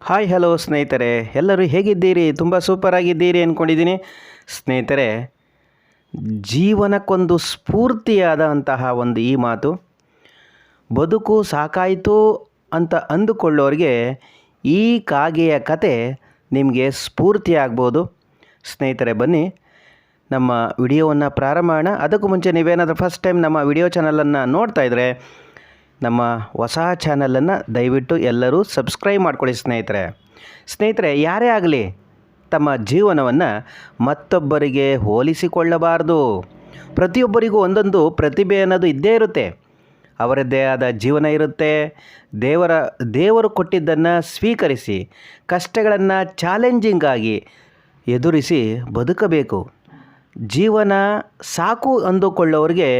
Hi hello ಸ್ನೇಹಿತರೆ. ಎಲ್ಲರೂ ಹೇಗಿದ್ದೀರಿ? ತುಂಬ ಸೂಪರ್ ಆಗಿದ್ದೀರಿ ಅಂದ್ಕೊಂಡಿದ್ದೀನಿ ಸ್ನೇಹಿತರೆ, ಜೀವನಕ್ಕೊಂದು ಸ್ಫೂರ್ತಿಯಾದಂತಹ ಒಂದು ಈ ಮಾತು, ಬದುಕು ಸಾಕಾಯಿತು ಅಂತ ಅಂದುಕೊಳ್ಳೋರಿಗೆ ಈ ಕಾಗೆಯ ಕತೆ ನಿಮಗೆ ಸ್ಫೂರ್ತಿ ಆಗ್ಬೋದು. ಸ್ನೇಹಿತರೆ, ಬನ್ನಿ, ನಮ್ಮ ವಿಡಿಯೋವನ್ನು ಪ್ರಾರಂಭ ಮಾಡೋಣ. ಅದಕ್ಕೂ ಮುಂಚೆ ನೀವೇನಾದರೂ ಫಸ್ಟ್ ಟೈಮ್ ನಮ್ಮ ವಿಡಿಯೋ ಚಾನಲನ್ನು ನೋಡ್ತಾ ಇದ್ದರೆ ನಮ್ಮ ಹೊಸ ಚಾನಲನ್ನು ದಯವಿಟ್ಟು ಎಲ್ಲರೂ ಸಬ್ಸ್ಕ್ರೈಬ್ ಮಾಡ್ಕೊಳ್ಳಿ ಸ್ನೇಹಿತರೆ. ಸ್ನೇಹಿತರೆ, ಯಾರೇ ಆಗಲಿ ತಮ್ಮ ಜೀವನವನ್ನು ಮತ್ತೊಬ್ಬರಿಗೆ ಹೋಲಿಸಿಕೊಳ್ಳಬಾರದು. ಪ್ರತಿಯೊಬ್ಬರಿಗೂ ಒಂದೊಂದು ಪ್ರತಿಭೆ ಅನ್ನೋದು ಇದ್ದೇ ಇರುತ್ತೆ. ಅವರದ್ದೇ ಆದ ಜೀವನ ಇರುತ್ತೆ. ದೇವರ, ದೇವರು ಕೊಟ್ಟಿದ್ದನ್ನು ಸ್ವೀಕರಿಸಿ, ಕಷ್ಟಗಳನ್ನು ಚಾಲೆಂಜಿಂಗ್ ಆಗಿ ಎದುರಿಸಿ ಬದುಕಬೇಕು. ಜೀವನ ಸಾಕು ಅಂದುಕೊಳ್ಳೋರಿಗೆ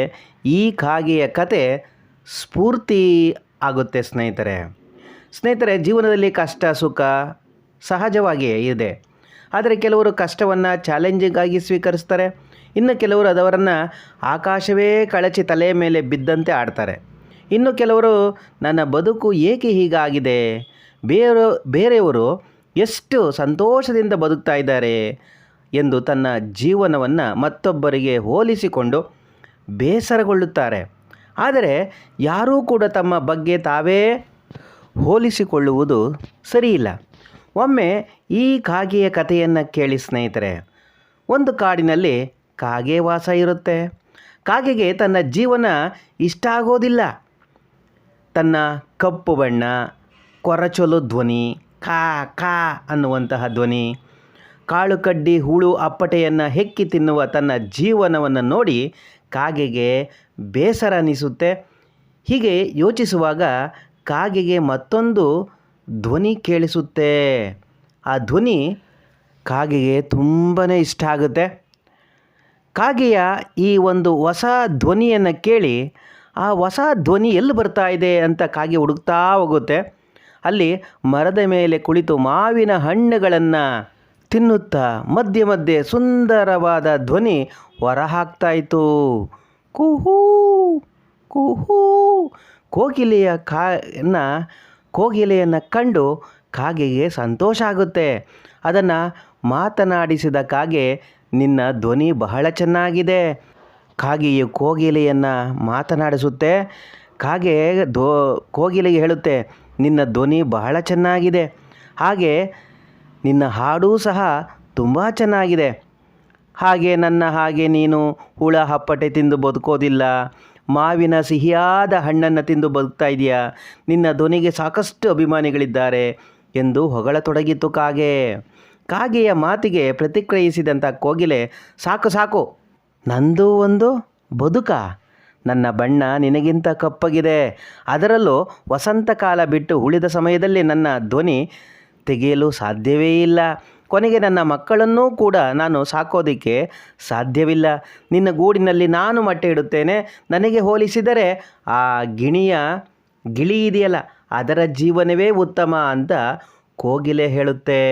ಈ ಕಾಗೆಯ ಕತೆ ಸ್ಫೂರ್ತಿ ಆಗುತ್ತೆ ಸ್ನೇಹಿತರೆ. ಸ್ನೇಹಿತರೆ, ಜೀವನದಲ್ಲಿ ಕಷ್ಟ, ಸುಖ ಸಹಜವಾಗಿಯೇ ಇದೆ. ಆದರೆ ಕೆಲವರು ಕಷ್ಟವನ್ನು ಚಾಲೆಂಜಿಂಗ್ ಆಗಿ ಸ್ವೀಕರಿಸ್ತಾರೆ. ಇನ್ನು ಕೆಲವರು ಅದವರನ್ನು ಆಕಾಶವೇ ಕಳಚಿ ತಲೆಯ ಮೇಲೆ ಬಿದ್ದಂತೆ ಆಡ್ತಾರೆ. ಇನ್ನು ಕೆಲವರು, ನನ್ನ ಬದುಕು ಏಕೆ ಹೀಗಾಗಿದೆ? ಬೇರೆ, ಬೇರೆಯವರು ಎಷ್ಟು ಸಂತೋಷದಿಂದ ಬದುಕ್ತಾ ಇದ್ದಾರೆ? ಎಂದು ತನ್ನ ಜೀವನವನ್ನು ಮತ್ತೊಬ್ಬರಿಗೆ ಹೋಲಿಸಿಕೊಂಡು ಬೇಸರಗೊಳ್ಳುತ್ತಾರೆ. ಆದರೆ ಯಾರೂ ಕೂಡ ತಮ್ಮ ಬಗ್ಗೆ ತಾವೇ ಹೋಲಿಸಿಕೊಳ್ಳುವುದು ಸರಿಯಿಲ್ಲ. ಒಮ್ಮೆ ಈ ಕಾಗೆಯ ಕಥೆಯನ್ನು ಕೇಳಿ ಸ್ನೇಹಿತರೆ, ಒಂದು ಕಾಡಿನಲ್ಲಿ ಕಾಗೆ ವಾಸ ಇರುತ್ತೆ. ಕಾಗೆಗೆ ತನ್ನ ಜೀವನ ಇಷ್ಟ ಆಗೋದಿಲ್ಲ ತನ್ನ ಕಪ್ಪು ಬಣ್ಣ, ಕೊರಚೊಲು ಧ್ವನಿ, ಕಾ ಕಾ ಅನ್ನುವಂತಹ ಧ್ವನಿ, ಕಾಳು ಕಡ್ಡಿ, ಹೂಳು ಅಪ್ಪಟೆಯನ್ನು ಹೆಕ್ಕಿ ತಿನ್ನುವ ತನ್ನ ಜೀವನವನ್ನು ನೋಡಿ ಕಾಗೆಗೆ ಬೇಸರ ಅನಿಸುತ್ತೆ. ಹೀಗೆ ಯೋಚಿಸುವಾಗ ಕಾಗೆಗೆ ಮತ್ತೊಂದು ಧ್ವನಿ ಕೇಳಿಸುತ್ತೆ. ಆ ಧ್ವನಿ ಕಾಗೆಗೆ ತುಂಬಾ ಇಷ್ಟ ಆಗುತ್ತೆ. ಕಾಗೆಯ ಈ ಒಂದು ಹೊಸ ಧ್ವನಿಯನ್ನು ಕೇಳಿ ಆ ಹೊಸ ಧ್ವನಿ ಎಲ್ಲಿ ಬರ್ತಾ ಇದೆ ಅಂತ ಕಾಗೆ ಹುಡುಕ್ತಾ ಹೋಗುತ್ತೆ. ಅಲ್ಲಿ ಮರದ ಮೇಲೆ ಕುಳಿತು ಮಾವಿನ ಹಣ್ಣುಗಳನ್ನು ತಿನ್ನುತ್ತಾ ಮಧ್ಯೆ ಮಧ್ಯೆ ಸುಂದರವಾದ ಧ್ವನಿ ಹೊರಹಾಕ್ತಾಯಿತು ಕುಹೂ ಕುಹೂ. ಕೋಗಿಲೆಯ ಕಾನ ಕೋಗಿಲೆಯನ್ನು ಕಂಡು ಕಾಗೆಗೆ ಸಂತೋಷ ಆಗುತ್ತೆ. ಅದನ್ನು ಮಾತನಾಡಿಸಿದ ಕಾಗೆ, ನಿನ್ನ ಧ್ವನಿ ಬಹಳ ಚೆನ್ನಾಗಿದೆ. ಕಾಗೆಯು ಕೋಗಿಲೆಯನ್ನು ಮಾತನಾಡಿಸುತ್ತೆ. ಕಾಗೆ ದೋ, ಕೋಗಿಲೆಗೆ ಹೇಳುತ್ತೆ, ನಿನ್ನ ಧ್ವನಿ ಬಹಳ ಚೆನ್ನಾಗಿದೆ. ಹಾಗೆ ನಿನ್ನ ಹಾಡೂ ಸಹ ತುಂಬ ಚೆನ್ನಾಗಿದೆ. ಹಾಗೆ ನನ್ನ ಹಾಗೆ ನೀನು ಹುಳ ಹಪ್ಪಟೆ ತಿಂದು ಬದುಕೋದಿಲ್ಲ. ಮಾವಿನ ಸಿಹಿಯಾದ ಹಣ್ಣನ್ನು ತಿಂದು ಬದುಕ್ತಾ ಇದೆಯಾ? ನಿನ್ನ ಧ್ವನಿಗೆ ಸಾಕಷ್ಟು ಅಭಿಮಾನಿಗಳಿದ್ದಾರೆ ಎಂದು ಹೊಗಳತೊಡಗಿತು ಕಾಗೆ. ಕಾಗೆಯ ಮಾತಿಗೆ ಪ್ರತಿಕ್ರಿಯಿಸಿದಂಥ ಕೋಗಿಲೆ, ಸಾಕು ಸಾಕು. ನಂದು ಒಂದು ಬದುಕ. ನನ್ನ ಬಣ್ಣ ನಿನಗಿಂತ ಕಪ್ಪಗಿದೆ. ಅದರಲ್ಲೂ ವಸಂತ ಕಾಲ ಬಿಟ್ಟು ಉಳಿದ ಸಮಯದಲ್ಲಿ ನನ್ನ ಧ್ವನಿ ತೆಗೆಯಲು ಸಾಧ್ಯವೇ ಇಲ್ಲ. ಕೊನೆಗೆ ನನ್ನ ಮಕ್ಕಳನ್ನೂ ಕೂಡ ನಾನು ಸಾಕೋದಿಕ್ಕೆ ಸಾಧ್ಯವಿಲ್ಲ. ನಿನ್ನ ಗೂಡಿನಲ್ಲಿ ನಾನು ಮೊಟ್ಟೆ ಇಡುತ್ತೇನೆ. ನನಗೆ ಹೋಲಿಸಿದರೆ ಆ ಗಿಣಿಯ ಗಿಳಿ ಇದೆಯಲ್ಲ, ಅದರ ಜೀವನವೇ ಉತ್ತಮ ಅಂತ ಕೋಗಿಲೆ ಹೇಳುತ್ತೆ.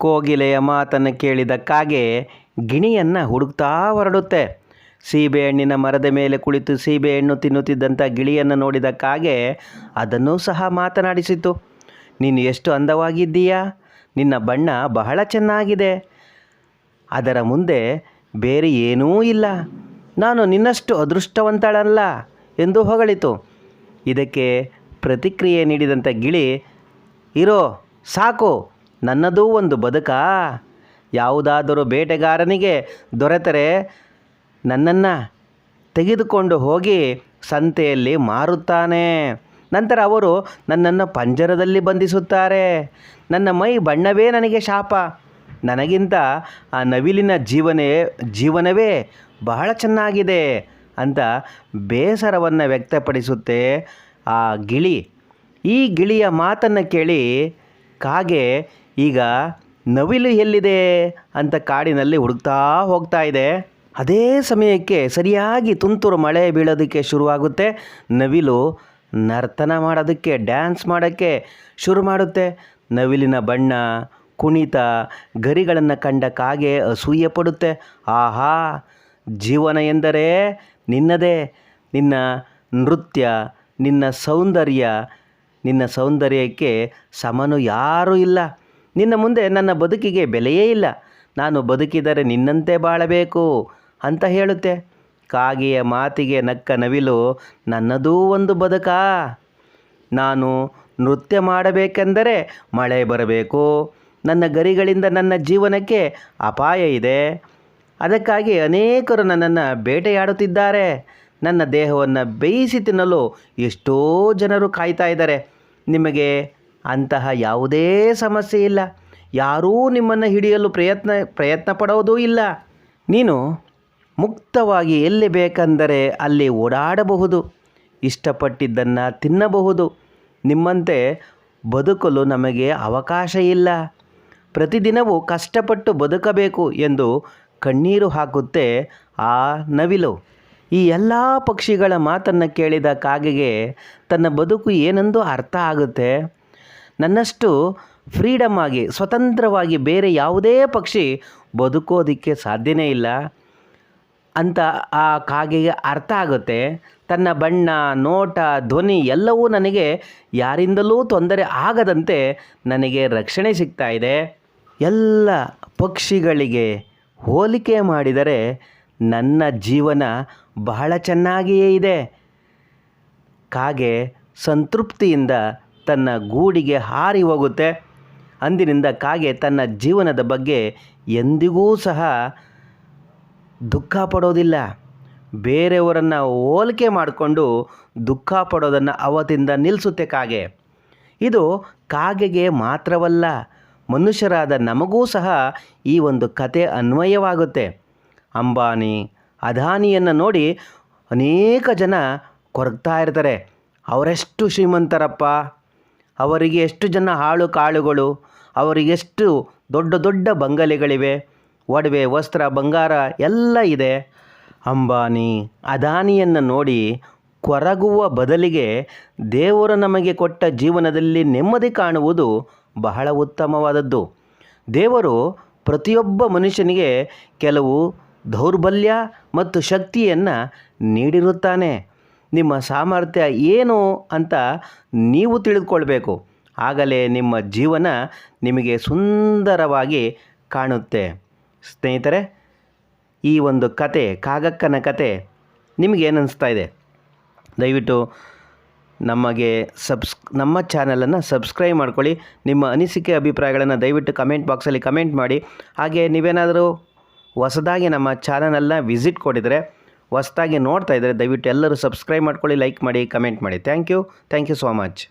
ಕೋಗಿಲೆಯ ಮಾತನ್ನು ಕೇಳಿದ ಗಿಣಿಯನ್ನು ಹುಡುಕ್ತಾ ಹೊರಡುತ್ತೆ. ಸೀಬೆಹಣ್ಣಿನ ಮರದ ಮೇಲೆ ಕುಳಿತು ಸೀಬೆಹಣ್ಣು ತಿನ್ನುತ್ತಿದ್ದಂಥ ಗಿಳಿಯನ್ನು ನೋಡಿದ ಕಾಗೆ ಅದನ್ನೂ ಸಹ ಮಾತನಾಡಿಸಿತು ನೀನು ಎಷ್ಟು ಅಂದವಾಗಿದ್ದೀಯಾ? ನಿನ್ನ ಬಣ್ಣ ಬಹಳ ಚೆನ್ನಾಗಿದೆ. ಅದರ ಮುಂದೆ ಬೇರೆ ಏನೂ ಇಲ್ಲ. ನಾನು ನಿನ್ನಷ್ಟು ಅದೃಷ್ಟವಂತಳಲ್ಲ ಎಂದು ಹೊಗಳಿತು. ಇದಕ್ಕೆ ಪ್ರತಿಕ್ರಿಯೆ ನೀಡಿದಂಥ ಗಿಳಿ, ಇರೋ, ಸಾಕು, ನನ್ನದೂ ಒಂದು ಬದುಕಾ. ಯಾವುದಾದರೂ ಬೇಟೆಗಾರನಿಗೆ ದೊರೆತರೆ ನನ್ನನ್ನು ತೆಗೆದುಕೊಂಡು ಹೋಗಿ ಸಂತೆಯಲ್ಲಿ ಮಾರುತ್ತಾನೆ. ನಂತರ ಅವರು ನನ್ನನ್ನು ಪಂಜರದಲ್ಲಿ ಬಂಧಿಸುತ್ತಾರೆ. ನನ್ನ ಮೈ ಬಣ್ಣವೇ ನನಗೆ ಶಾಪ. ನನಗಿಂತ ಆ ನವಿಲಿನ ಜೀವನೇ, ಜೀವನವೇ ಬಹಳ ಚೆನ್ನಾಗಿದೆ ಅಂತ ಬೇಸರವನ್ನು ವ್ಯಕ್ತಪಡಿಸುತ್ತೆ ಆ ಗಿಳಿ. ಈ ಗಿಳಿಯ ಮಾತನ್ನು ಕೇಳಿ ಕಾಗೆ ಈಗ ನವಿಲು ಎಲ್ಲಿದೆ ಅಂತ ಕಾಡಿನಲ್ಲಿ ಹುಡುಕ್ತಾ ಹೋಗ್ತಾ ಇದೆ. ಅದೇ ಸಮಯಕ್ಕೆ ಸರಿಯಾಗಿ ತುಂತುರು ಮಳೆ ಬೀಳೋದಕ್ಕೆ ಶುರುವಾಗುತ್ತೆ. ನವಿಲು ನರ್ತನ ಮಾಡೋದಕ್ಕೆ ಡ್ಯಾನ್ಸ್ ಮಾಡೋಕ್ಕೆ ಶುರು ಮಾಡುತ್ತೆ. ನವಿಲಿನ ಬಣ್ಣ, ಕುಣಿತ, ಗರಿಗಳನ್ನು ಕಂಡ ಕಾಗೆ ಅಸೂಯೆ ಪಡುತ್ತೆ. ಆಹಾ! ಜೀವನ ಎಂದರೆ ನಿನ್ನದೇ. ನಿನ್ನ ನೃತ್ಯ, ನಿನ್ನ ಸೌಂದರ್ಯ, ನಿನ್ನ ಸೌಂದರ್ಯಕ್ಕೆ ಸಮನು ಯಾರೂ ಇಲ್ಲ. ನಿನ್ನ ಮುಂದೆ ನನ್ನ ಬದುಕಿಗೆ ಬೆಲೆಯೇ ಇಲ್ಲ. ನಾನು ಬದುಕಿದರೆ ನಿನ್ನಂತೆ ಬಾಳಬೇಕು ಅಂತ ಹೇಳುತ್ತೆ. ಕಾಗೆಯ ಮಾತಿಗೆ ನಕ್ಕ ನವಿಲು, ನನ್ನದೂ ಒಂದು ಬದುಕಾ. ನಾನು ನೃತ್ಯ ಮಾಡಬೇಕೆಂದರೆ ಮಳೆ ಬರಬೇಕು. ನನ್ನ ಗರಿಗಳಿಂದ ನನ್ನ ಜೀವನಕ್ಕೆ ಅಪಾಯ ಇದೆ. ಅದಕ್ಕಾಗಿ ಅನೇಕರು ನನ್ನನ್ನು ಬೇಟೆಯಾಡುತ್ತಿದ್ದಾರೆ. ನನ್ನ ದೇಹವನ್ನು ಬೇಯಿಸಿ ತಿನ್ನಲು ಎಷ್ಟೋ ಜನರು ಕಾಯ್ತಾ ಇದ್ದಾರೆ. ನಿಮಗೆ ಅಂತಹ ಯಾವುದೇ ಸಮಸ್ಯೆ ಇಲ್ಲ. ಯಾರೂ ನಿಮ್ಮನ್ನು ಹಿಡಿಯಲು ಪ್ರಯತ್ನ ಪ್ರಯತ್ನ ಪಡೋದೂ ಇಲ್ಲ. ನೀನು ಮುಕ್ತವಾಗಿ ಎಲ್ಲಿ ಬೇಕೆಂದರೆ ಅಲ್ಲಿ ಓಡಾಡಬಹುದು. ಇಷ್ಟಪಟ್ಟಿದ್ದನ್ನು ತಿನ್ನಬಹುದು. ನಿಮ್ಮಂತೆ ಬದುಕಲು ನಮಗೆ ಅವಕಾಶ ಇಲ್ಲ. ಪ್ರತಿದಿನವೂ ಕಷ್ಟಪಟ್ಟು ಬದುಕಬೇಕು ಎಂದು ಕಣ್ಣೀರು ಹಾಕುತ್ತೆ ಆ ನವಿಲು. ಈ ಎಲ್ಲ ಪಕ್ಷಿಗಳ ಮಾತನ್ನು ಕೇಳಿದ ಕಾಗೆಗೆ ತನ್ನ ಬದುಕು ಏನೆಂದು ಅರ್ಥ ಆಗುತ್ತೆ? ನನ್ನಷ್ಟು ಫ್ರೀಡಮ್ ಆಗಿ, ಸ್ವತಂತ್ರವಾಗಿ ಬೇರೆ ಯಾವುದೇ ಪಕ್ಷಿ ಬದುಕೋದಕ್ಕೆ ಸಾಧ್ಯನೇ ಇಲ್ಲ. ಅಂತ ಆ ಕಾಗೆಗೆ ಅರ್ಥ ಆಗುತ್ತೆ. ತನ್ನ ಬಣ್ಣ, ನೋಟ, ಧ್ವನಿ ಎಲ್ಲವೂ ನನಗೆ ಯಾರಿಂದಲೂ ತೊಂದರೆ ಆಗದಂತೆ ನನಗೆ ರಕ್ಷಣೆ ಸಿಗ್ತಾ ಇದೆ. ಎಲ್ಲ ಪಕ್ಷಿಗಳಿಗೆ ಹೋಲಿಕೆ ಮಾಡಿದರೆ ನನ್ನ ಜೀವನ ಬಹಳ ಚೆನ್ನಾಗಿಯೇ ಇದೆ. ಕಾಗೆ ಸಂತೃಪ್ತಿಯಿಂದ ತನ್ನ ಗೂಡಿಗೆ ಹಾರಿ ಹೋಗುತ್ತೆ. ಅಂದಿನಿಂದ ಕಾಗೆ ತನ್ನ ಜೀವನದ ಬಗ್ಗೆ ಎಂದಿಗೂ ಸಹ ದುಃಖ ಪಡೋದಿಲ್ಲ. ಬೇರೆಯವರನ್ನು ಹೋಲಿಕೆ ಮಾಡಿಕೊಂಡು ದುಃಖ ಪಡೋದನ್ನು ಅವತ್ತಿಂದ ನಿಲ್ಲಿಸುತ್ತೆ ಕಾಗೆ. ಇದು ಕಾಗೆಗೆ ಮಾತ್ರವಲ್ಲ, ಮನುಷ್ಯರಾದ ನಮಗೂ ಸಹ ಈ ಒಂದು ಕತೆ ಅನ್ವಯವಾಗುತ್ತೆ. ಅಂಬಾನಿ, ಅದಾನಿಯನ್ನು ನೋಡಿ ಅನೇಕ ಜನ ಕೊರಗ್ತಾ ಇರ್ತಾರೆ. ಅವರೆಷ್ಟು ಶ್ರೀಮಂತರಪ್ಪ? ಅವರಿಗೆ ಎಷ್ಟು ಜನ ಹಾಳು ಕಾಳುಗಳು? ಅವರಿಗೆಷ್ಟು ದೊಡ್ಡ ದೊಡ್ಡ ಬಂಗಲೆಗಳಿವೆ? ಒಡವೆ, ವಸ್ತ್ರ, ಬಂಗಾರ ಎಲ್ಲ ಇದೆ. ಅಂಬಾನಿ, ಅದಾನಿಯನ್ನು ನೋಡಿ ಕೊರಗುವ ಬದಲಿಗೆ ದೇವರು ನಮಗೆ ಕೊಟ್ಟ ಜೀವನದಲ್ಲಿ ನೆಮ್ಮದಿ ಕಾಣುವುದು ಬಹಳ ಉತ್ತಮವಾದದ್ದು. ದೇವರು ಪ್ರತಿಯೊಬ್ಬ ಮನುಷ್ಯನಿಗೆ ಕೆಲವು ದೌರ್ಬಲ್ಯ ಮತ್ತು ಶಕ್ತಿಯನ್ನು ನೀಡಿರುತ್ತಾನೆ. ನಿಮ್ಮ ಸಾಮರ್ಥ್ಯ ಏನು ಅಂತ ನೀವು ತಿಳಿದುಕೊಳ್ಬೇಕು. ಆಗಲೇ ನಿಮ್ಮ ಜೀವನ ನಿಮಗೆ ಸುಂದರವಾಗಿ ಕಾಣುತ್ತೆ. ಸ್ನೇಹಿತರೆ, ಈ ಒಂದು ಕತೆ, ಕಾಗಕ್ಕನ ಕತೆ ನಿಮಗೇನು ಅನಿಸ್ತಾ ಇದೆ? ದಯವಿಟ್ಟು ನಮಗೆ ಸಬ್ಸ್, ನಮ್ಮ ಚಾನಲನ್ನು ಸಬ್ಸ್ಕ್ರೈಬ್ ಮಾಡ್ಕೊಳ್ಳಿ. ನಿಮ್ಮ ಅನಿಸಿಕೆ, ಅಭಿಪ್ರಾಯಗಳನ್ನು ದಯವಿಟ್ಟು ಕಮೆಂಟ್ ಬಾಕ್ಸಲ್ಲಿ ಕಮೆಂಟ್ ಮಾಡಿ. ಹಾಗೆ ನೀವೇನಾದರೂ ಹೊಸದಾಗಿ ನಮ್ಮ ಚಾನಲನ್ನು ವಿಸಿಟ್ ಕೊಟ್ಟಿದ್ರೆ, ಹೊಸದಾಗಿ ನೋಡ್ತಾ ಇದ್ದರೆ ದಯವಿಟ್ಟು ಎಲ್ಲರೂ ಸಬ್ಸ್ಕ್ರೈಬ್ ಮಾಡ್ಕೊಳ್ಳಿ, ಲೈಕ್ ಮಾಡಿ, ಕಮೆಂಟ್ ಮಾಡಿ. Thank you. Thank you so much.